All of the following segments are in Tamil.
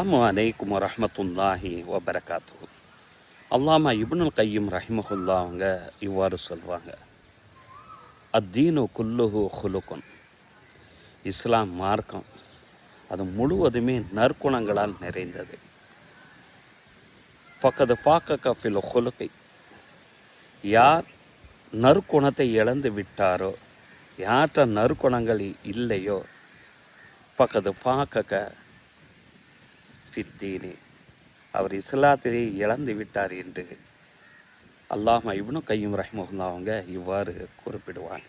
அஸ்ஸலாமு அலைக்கும் வரஹ்மத்துல்லாஹி வபரகாத்து அல்லாமா இப்னுல் கையும் ரஹிமஹுல்லா அவங்க இவ்வாறு சொல்வாங்க அத்தீனு குல்லுஹு ஹுலுக்குன். இஸ்லாம் மார்க்கம் அது முழுவதுமே நற்குணங்களால் நிறைந்தது. ஃபக்கது ஃபாக்கக ஃபில் ஹுலுக்கை. யார் நற்குணத்தை இழந்து விட்டாரோ யார்கிட்ட நற்குணங்கள் இல்லையோ பக்கது ஃபாக்கக ஃபித்தீனி. அவர் இஸ்லாத்திலே இழந்து விட்டார் என்று அல்லாஹ் இப்னு கையும் ரஹ்மஹுல்லா அவங்க இவ்வாறு குறிப்பிடுவாங்க.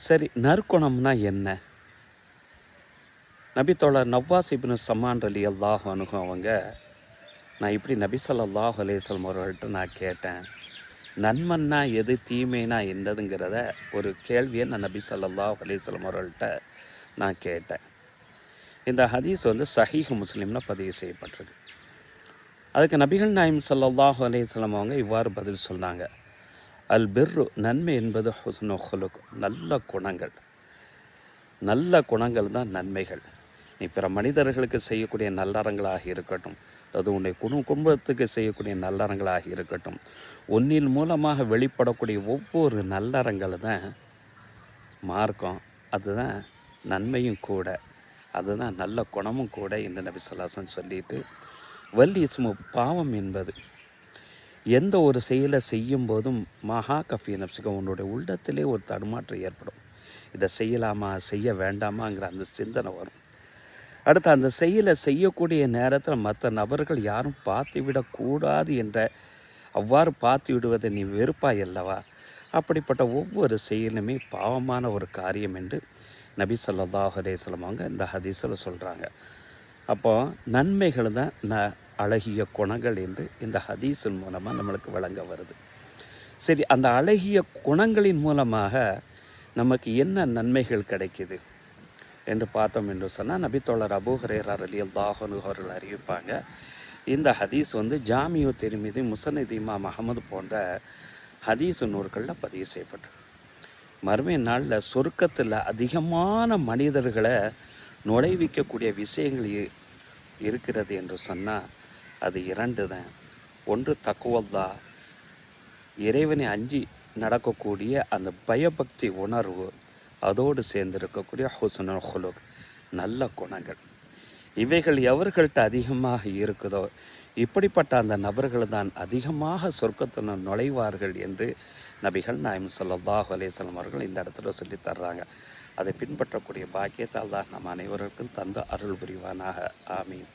சரி நற்குணம்னா என்ன? நபித்தோழர் நவ்வாஸ் இப்னு சம்மான் அலி அல்லாஹ் அனுகும் அவங்க நான் இப்படி நபி ஸல்லல்லாஹு அலைஹி அவர்கள்ட்ட நான் கேட்டேன். நன்மன்னா எது தீமைனா என்னதுங்கிறத ஒரு கேள்வியை நான் நபி சொல்லாஹ் அலைஹி அவர்கள்ட்ட நான் கேட்டேன். இந்த ஹதீஸ் வந்து சஹீஹ் முஸ்லீம்ல பதிவு செய்யப்பட்டிருக்கு அதுக்கு நபிகள் நாயம் சல்லாஹு அலைஹி அவங்க இவ்வாறு பதில் சொன்னாங்க. அல் பிர்ரு நன்மை என்பது ஹுஸ்னு நல்ல குணங்கள். நல்ல குணங்கள் தான் நன்மைகள். நீ பிற மனிதர்களுக்கு செய்யக்கூடிய நல்லறங்களாக இருக்கட்டும் அது உன்னை குடும் குடும்பத்துக்கு செய்யக்கூடிய நல்லறங்களாக இருக்கட்டும் உன்னில் மூலமாக வெளிப்படக்கூடிய ஒவ்வொரு நல்லறங்கள் தான் மார்க்கம். அதுதான் நன்மையும் கூட. அதுதான் நல்ல குணமும் கூட என்று நபி சொல்லாசன் சொல்லிட்டு வல் இஸ்மு பாவம் என்பது. எந்த ஒரு செயலை செய்யும் போதும் மகா கஃபி நப்சிகம் உன்னுடைய உள்ளத்திலே ஒரு தடுமாற்றம் ஏற்படும். இதை செய்யலாமா செய்ய வேண்டாமாங்கிற அந்த சிந்தனை வரும். அடுத்து அந்த செயலை செய்யக்கூடிய நேரத்தில் மற்ற நபர்கள் யாரும் பார்த்து விடக்கூடாது என்ற அவ்வாறு பார்த்து விடுவதை நீ வெறுப்பாய் அல்லவா? அப்படிப்பட்ட ஒவ்வொரு செயலுமே பாவமான ஒரு காரியம் என்று நபி ஸல்லல்லாஹு அலைஹி இந்த ஹதீஸில் சொல்கிறாங்க அப்போ நன்மைகள் தான் ந அழகிய குணங்கள் என்று இந்த ஹதீஸின் மூலமாக நம்மளுக்கு வழங்க வருது. சரி அந்த அழகிய குணங்களின் மூலமாக நமக்கு என்ன நன்மைகள் கிடைக்குது என்று பார்த்தோம் என்று சொன்னால் நபித்தோழர் அபூ ஹுரேரா அலி அல்லாஹனு அவர்கள் அறிவிப்பாங்க. இந்த ஹதீஸ் வந்து ஜாமியோ திருமிதி முசனதீமா மஹமது போன்ற ஹதீஸ் நூல்களில் பதிவு செய்யப்பட்டு மறுமை நாளில் சொர்க்கத்தில் அதிகமான மனிதர்களை நுழைவிக்கக்கூடிய விஷயங்கள் இருக்கிறது என்று சொன்னால் அது இரண்டு தான் ஒன்று தக்குவல்லா இறைவனை அஞ்சி நடக்கக்கூடிய அந்த பயபக்தி உணர்வு அதோடு சேர்ந்து இருக்கக்கூடிய ஹுலுக் நல்ல குணங்கள். இவைகள் எவர்கள்ட்ட அதிகமாக இருக்குதோ இப்படிப்பட்ட அந்த நபர்கள் தான் அதிகமாக சொர்க்கத்துடன் நுழைவார்கள் என்று நபிகள் நாயம் சொல்லாஹ் அலேசலம் அவர்கள் இந்த இடத்துல சொல்லி தர்றாங்க. அதை பின்பற்றக்கூடிய பாக்கியத்தால் தான் நம் அனைவருக்கும் தந்து அருள் புரிவானாக. ஆமீன்.